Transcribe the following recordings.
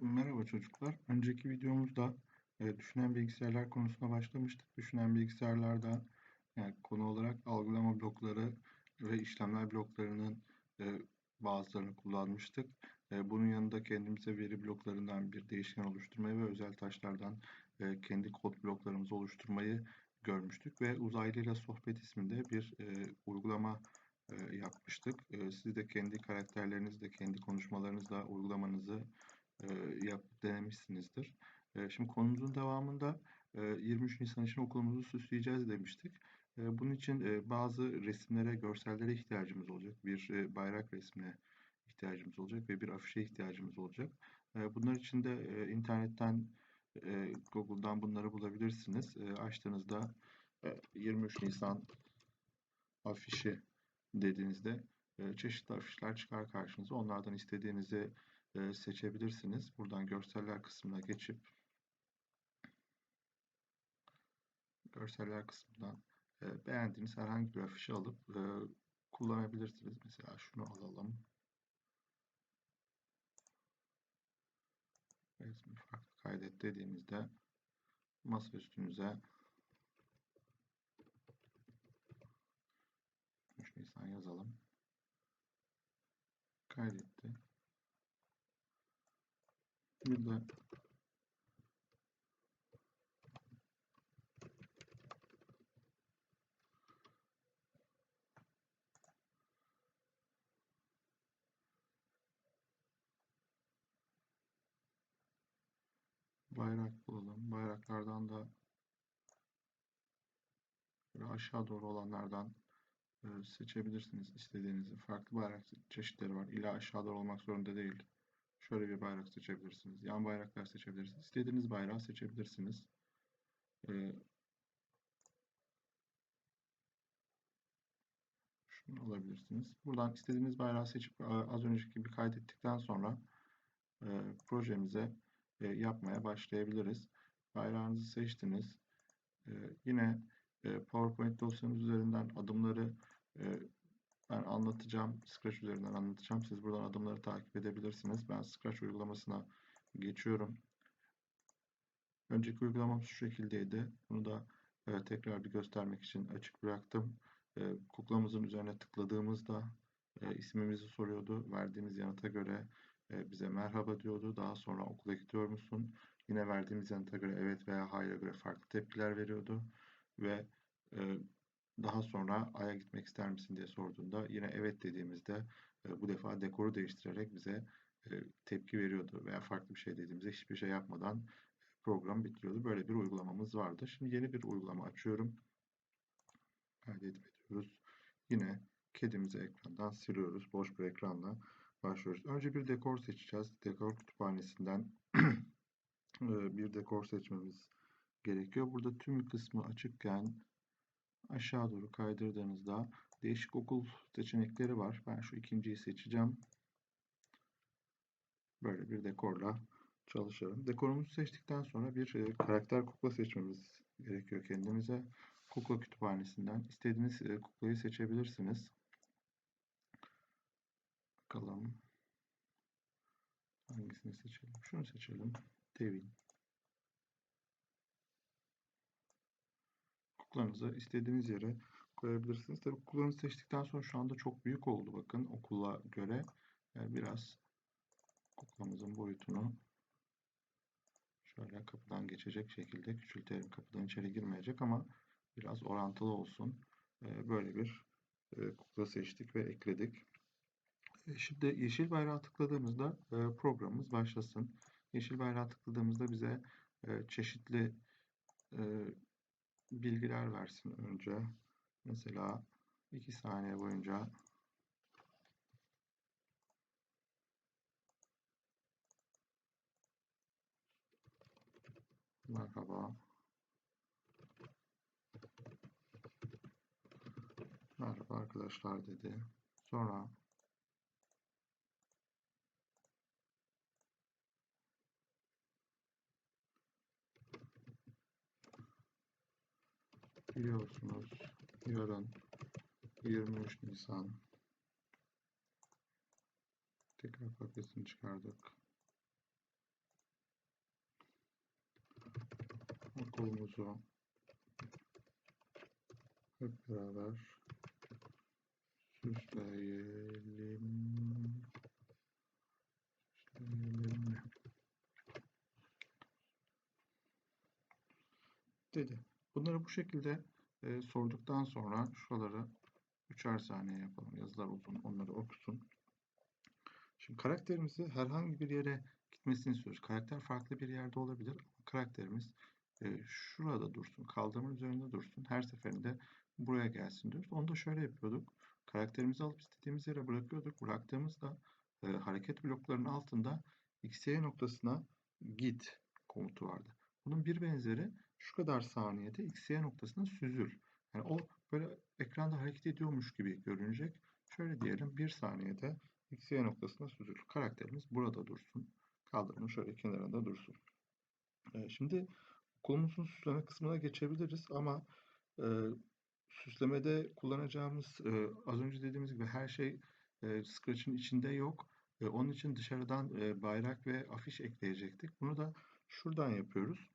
Merhaba çocuklar. Önceki videomuzda e, düşünen bilgisayarlar konusuna başlamıştık. Düşünen bilgisayarlarda yani konu olarak algılama blokları ve işlemler bloklarının e, bazılarını kullanmıştık. E, bunun yanında kendimize veri bloklarından bir değişken oluşturmayı ve özel taşlardan e, kendi kod bloklarımızı oluşturmayı görmüştük ve uzaylıyla sohbet isminde bir e, uygulama e, yapmıştık. E, siz de kendi karakterlerinizle, kendi konuşmalarınızla uygulamanızı yapıp denemişsinizdir. Şimdi konumuzun devamında e, 23 Nisan için okulumuzu süsleyeceğiz demiştik. Bunun için bazı resimlere, görsellere ihtiyacımız olacak. Bir bayrak resmine ihtiyacımız olacak ve bir afişe ihtiyacımız olacak. Bunlar için de internetten, Google'dan bunları bulabilirsiniz. Açtığınızda e, 23 Nisan afişi dediğinizde çeşitli afişler çıkar karşınıza. Onlardan istediğinizi e, seçebilirsiniz. Buradan görseller kısmına geçip görseller kısmından e, beğendiğiniz herhangi bir afişi alıp e, kullanabilirsiniz. Mesela şunu alalım. Resmi farklı kaydet dediğimizde masa üstünüze 3 Nisan yazalım. Kaydetti. Burada bayrak bulalım. Bayraklardan da aşağı doğru olanlardan e, seçebilirsiniz istediğinizi. Farklı bayrak çeşitleri var. İlla aşağı doğru olmak zorunda değil. Şöyle bir bayrak seçebilirsiniz. Yan bayraklar seçebilirsiniz. İstediğiniz bayrağı seçebilirsiniz. Ee, şunu alabilirsiniz. Buradan istediğiniz bayrağı seçip az önceki gibi kaydettikten sonra e, projemize e, yapmaya başlayabiliriz. Bayrağınızı seçtiniz. E, yine PowerPoint dosyanız üzerinden adımları ben anlatacağım. Scratch üzerinden anlatacağım. Siz buradan adımları takip edebilirsiniz. Ben Scratch uygulamasına geçiyorum. Önceki uygulamam şu şekildeydi. Bunu da e, tekrar bir göstermek için açık bıraktım. E, kuklamızın üzerine tıkladığımızda e, ismimizi soruyordu. Verdiğimiz yanıta göre e, bize merhaba diyordu. Daha sonra okula gidiyor musun? Yine verdiğimiz yanıta göre evet veya hayır'a göre farklı tepkiler veriyordu. Ve e, daha sonra Ay'a gitmek ister misin diye sorduğunda yine evet dediğimizde e, bu defa dekoru değiştirerek bize e, tepki veriyordu veya farklı bir şey dediğimizde hiçbir şey yapmadan program bitiriyordu. Böyle bir uygulamamız vardı. Şimdi yeni bir uygulama açıyorum. Kaydet ediyoruz. Yine kedimizi ekrandan siliyoruz. Boş bir ekranla başlıyoruz. Önce bir dekor seçeceğiz. Dekor kütüphanesinden e, bir dekor seçmemiz gerekiyor. Burada tüm kısmı açıkken aşağı doğru kaydırdığınızda değişik okul seçenekleri var. Ben şu ikinciyi seçeceğim. Böyle bir dekorla çalışalım. Dekorumuzu seçtikten sonra bir e, karakter kukla seçmemiz gerekiyor kendimize. Kukla kütüphanesinden istediğiniz e, kuklayı seçebilirsiniz. Bakalım. Hangisini seçelim? Şunu seçelim. Devin. Kuklanızı istediğiniz yere koyabilirsiniz. Tabii kuklanızı seçtikten sonra şu anda çok büyük oldu bakın okula göre. Yani biraz kuklamızın boyutunu şöyle kapıdan geçecek şekilde küçültelim. Kapıdan içeri girmeyecek ama biraz orantılı olsun. Ee, böyle bir e, kukla seçtik ve ekledik. E, şimdi yeşil bayrağı tıkladığımızda e, programımız başlasın. Yeşil bayrağı tıkladığımızda bize çeşitli bilgiler versin önce. Mesela 2 saniye boyunca merhaba merhaba arkadaşlar dedi. Sonra biliyorsunuz yarın 23 Nisan tekrar kopyasını çıkardık. Okulumuzu hep beraber süsleyelim. Süsleyelim. Dedi. Bunları bu şekilde e, sorduktan sonra şuraları üçer saniye yapalım. Yazılar uzun. Onları okusun. Şimdi karakterimizi herhangi bir yere gitmesini istiyoruz. Karakter farklı bir yerde olabilir karakterimiz e, şurada dursun. Kaldırımın üzerinde dursun. Her seferinde buraya gelsin diyoruz. Onu da şöyle yapıyorduk. Karakterimizi alıp istediğimiz yere bırakıyorduk. Bıraktığımızda e, hareket bloklarının altında x, y noktasına git komutu vardı. Bunun bir benzeri şu kadar saniyede x, y noktasına süzül. Yani o böyle ekranda hareket ediyormuş gibi görünecek. Şöyle diyelim bir saniyede x, y noktasına süzül. Karakterimiz burada dursun. Kaldırımın şöyle kenarında dursun. E, şimdi kolumuzun süsleme kısmına geçebiliriz ama e, süslemede kullanacağımız e, az önce dediğimiz gibi her şey e, Scratch'in içinde yok. E, onun için dışarıdan e, bayrak ve afiş ekleyecektik. Bunu da şuradan yapıyoruz.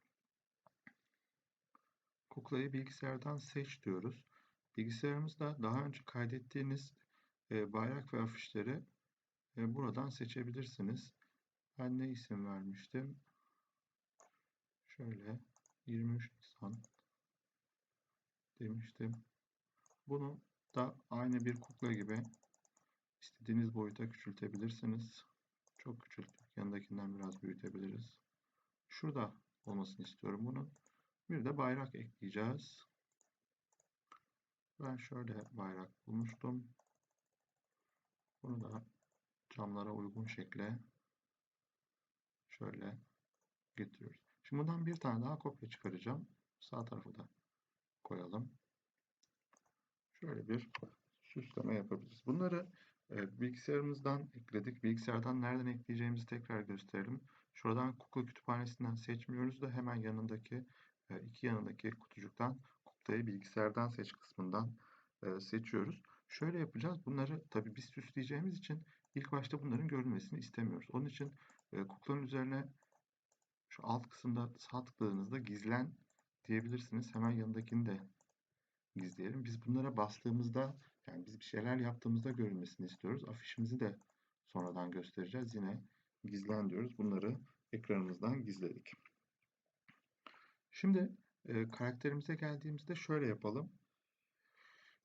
Kuklayı bilgisayardan seç diyoruz. Bilgisayarımızda daha önce kaydettiğiniz e, bayrak ve afişleri e, buradan seçebilirsiniz. Ben ne isim vermiştim? Şöyle 23 Nisan demiştim. Bunu da aynı bir kukla gibi istediğiniz boyuta küçültebilirsiniz. Çok küçülttük. Yanındakinden biraz büyütebiliriz. Şurada olmasını istiyorum bunun. Bir de bayrak ekleyeceğiz. Ben şöyle bayrak bulmuştum. Bunu da camlara uygun şekle şöyle getiriyoruz. Şimdi bundan bir tane daha kopya çıkaracağım. Sağ tarafı da koyalım. Şöyle bir süsleme yapabiliriz. Bunları e, bilgisayarımızdan ekledik. Bilgisayardan nereden ekleyeceğimizi tekrar gösterelim. Şuradan Google kütüphanesinden seçmiyoruz da hemen yanındaki e, iki yanındaki kutucuktan kuklayı bilgisayardan seç kısmından e, seçiyoruz. Şöyle yapacağız. Bunları tabii biz süsleyeceğimiz için ilk başta bunların görünmesini istemiyoruz. Onun için e, kuklanın üzerine şu alt kısımda sağ tıkladığınızda gizlen diyebilirsiniz. Hemen yanındakini de gizleyelim. Biz bunlara bastığımızda yani biz bir şeyler yaptığımızda görünmesini istiyoruz. Afişimizi de sonradan göstereceğiz. Yine gizlen diyoruz. Bunları ekranımızdan gizledik. Şimdi e, karakterimize geldiğimizde şöyle yapalım.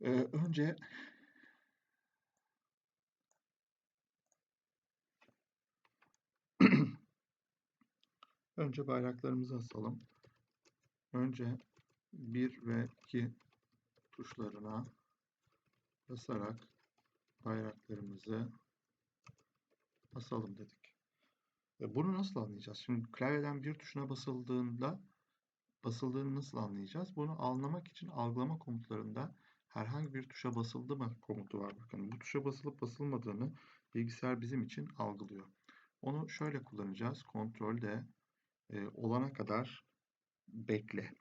E, önce önce bayraklarımızı asalım. Önce 1 ve 2 tuşlarına basarak bayraklarımızı basalım dedik. Bunu nasıl anlayacağız? Şimdi klavyeden bir tuşuna basıldığında basıldığını nasıl anlayacağız? Bunu anlamak için algılama komutlarında herhangi bir tuşa basıldı mı komutu var. Bakın bu tuşa basılıp basılmadığını bilgisayar bizim için algılıyor. Onu şöyle kullanacağız. Kontrolde e, olana kadar bekle.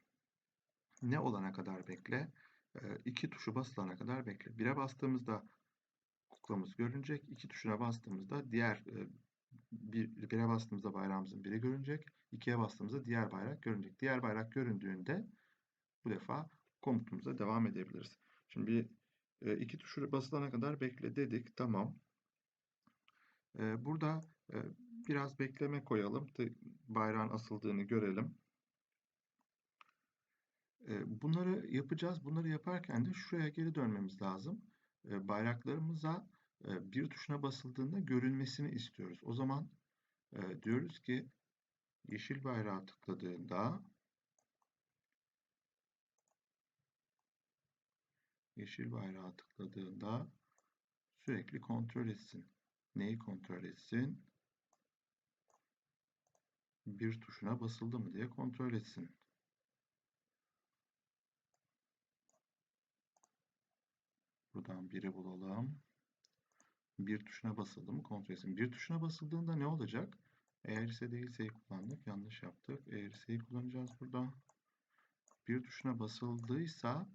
Ne olana kadar bekle? E, iki tuşu basılana kadar bekle. Bire bastığımızda kuklamız görünecek. İki tuşuna bastığımızda diğer e, bir, bire bastığımızda bayrağımızın biri görünecek. İkiye bastığımızda diğer bayrak görünecek. Diğer bayrak göründüğünde bu defa komutumuza devam edebiliriz. Şimdi bir e, iki tuşu basılana kadar bekle dedik. Tamam. E, burada e, biraz bekleme koyalım. Bayrağın asıldığını görelim. Bunları yapacağız. Bunları yaparken de şuraya geri dönmemiz lazım. Bayraklarımıza bir tuşuna basıldığında görünmesini istiyoruz. O zaman diyoruz ki yeşil bayrağı tıkladığında yeşil bayrağı tıkladığında sürekli kontrol etsin. Neyi kontrol etsin? Bir tuşuna basıldı mı diye kontrol etsin. Buradan biri bulalım bir tuşuna basıldı mı kontrol etsin. Bir tuşuna basıldığında ne olacak? Eğer ise değilse'yi kullandık. Yanlış yaptık. Eğer ise'yi kullanacağız burada. Bir tuşuna basıldıysa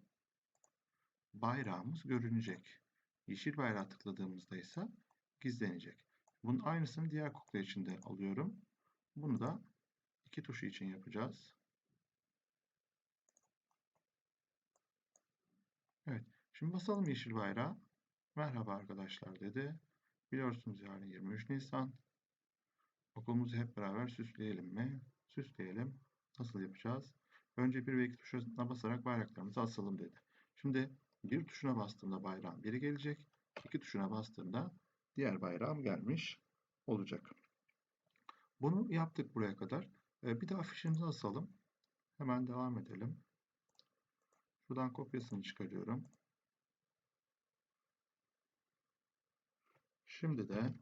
bayrağımız görünecek. Yeşil bayrağı tıkladığımızda ise gizlenecek. Bunun aynısını diğer kukla için de alıyorum. Bunu da iki tuşu için yapacağız. Evet. Şimdi basalım yeşil bayrağı. Merhaba arkadaşlar dedi. Biliyorsunuz yarın 23 Nisan. Okulumuzu hep beraber süsleyelim mi? Süsleyelim. Nasıl yapacağız? Önce bir ve iki tuşuna basarak bayraklarımızı asalım dedi. Şimdi bir tuşuna bastığımda bayrağın biri gelecek. İki tuşuna bastığımda diğer bayrağım gelmiş olacak. Bunu yaptık buraya kadar. Ee, bir de afişimizi asalım. Hemen devam edelim. Şuradan kopyasını çıkarıyorum. Şimdi de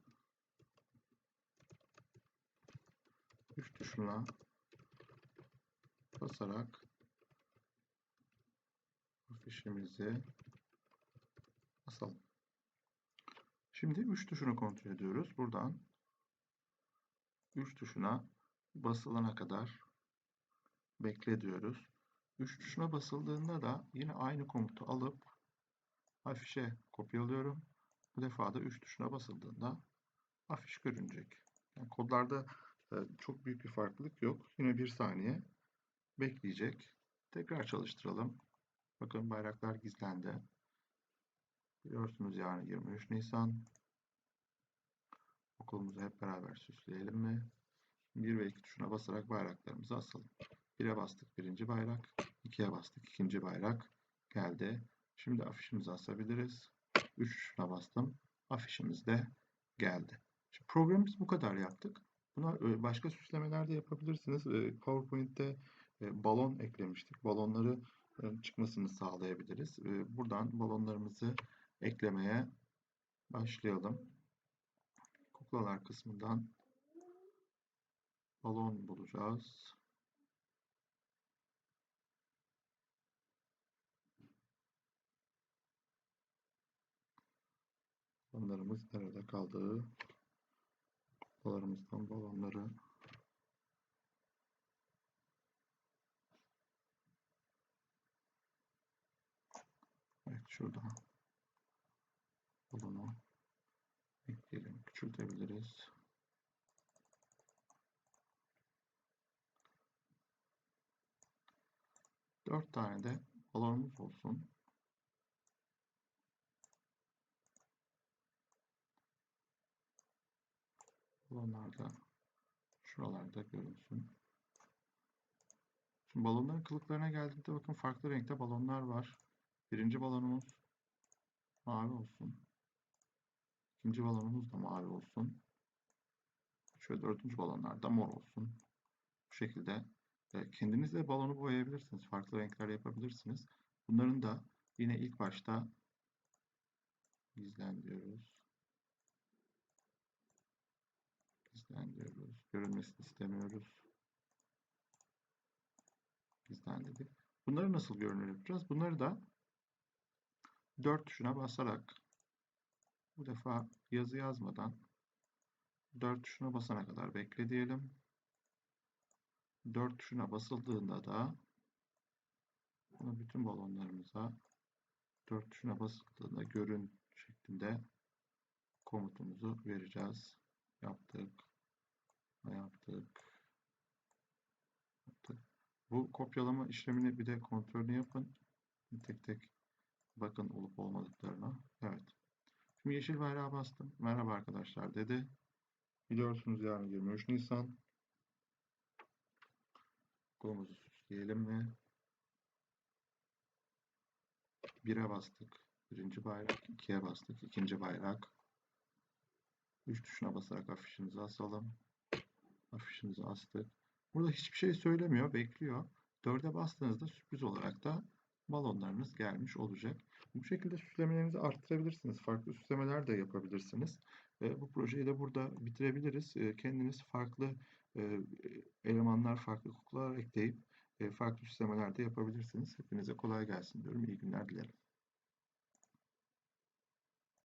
3 tuşuna basarak afişimizi asalım. Şimdi 3 tuşunu kontrol ediyoruz. Buradan 3 tuşuna basılana kadar bekle diyoruz. 3 tuşuna basıldığında da yine aynı komutu alıp afişe kopyalıyorum. Bu defa da 3 tuşuna basıldığında afiş görünecek. Yani kodlarda e, çok büyük bir farklılık yok. Yine bir saniye bekleyecek. Tekrar çalıştıralım. Bakın bayraklar gizlendi. Biliyorsunuz yani 23 Nisan. Okulumuzu hep beraber süsleyelim mi? 1 ve 2 tuşuna basarak bayraklarımızı asalım. 1'e bastık birinci bayrak. 2'ye bastık ikinci bayrak. Geldi. Şimdi afişimizi asabiliriz. 3 tuşuna bastım. Afişimiz de geldi. Şimdi programımız bu kadar yaptık. Buna e, başka süslemeler de yapabilirsiniz. E, PowerPoint'te e, balon eklemiştik. Balonları çıkmasını sağlayabiliriz. Buradan balonlarımızı eklemeye başlayalım. Kuklalar kısmından balon bulacağız. Balonlarımız nerede kaldı? Kuklalarımızdan balonları Evet şurada balonu ekleyelim. Küçültebiliriz. Dört tane de balonumuz olsun. Balonlar da şuralarda görünsün. Şimdi balonların kılıklarına geldiğinde bakın farklı renkte balonlar var. Birinci balonumuz mavi olsun. İkinci balonumuz da mavi olsun. Şöyle dördüncü balonlar da mor olsun. Bu şekilde e, kendiniz de balonu boyayabilirsiniz. Farklı renkler yapabilirsiniz. Bunların da yine ilk başta gizlen. Gizlen diyoruz. Görünmesini istemiyoruz. Gizlen dedik. Bunları nasıl görünür yapacağız? Bunları da 4 tuşuna basarak bu defa yazı yazmadan 4 tuşuna basana kadar bekle diyelim. 4 tuşuna basıldığında da bunu bütün balonlarımıza 4 tuşuna basıldığında görün şeklinde komutumuzu vereceğiz. Yaptık. Yaptık. Yaptık. Bu kopyalama işlemini bir de kontrolünü yapın. Tek tek bakın olup olmadıklarına. Evet. Şimdi yeşil bayrağı bastım. Merhaba arkadaşlar dedi. Biliyorsunuz yarın 23 Nisan. Kolumuzu süsleyelim mi? 1'e bastık. Birinci bayrak. 2'ye bastık. ikinci bayrak. 3 tuşuna basarak afişimizi asalım. Afişimizi astık. Burada hiçbir şey söylemiyor. Bekliyor. 4'e bastığınızda sürpriz olarak da balonlarınız gelmiş olacak. Bu şekilde süslemelerinizi arttırabilirsiniz. Farklı süslemeler de yapabilirsiniz. E, bu projeyi de burada bitirebiliriz. E, kendiniz farklı e, elemanlar, farklı kuklalar ekleyip e, farklı süslemeler de yapabilirsiniz. Hepinize kolay gelsin diyorum. İyi günler dilerim.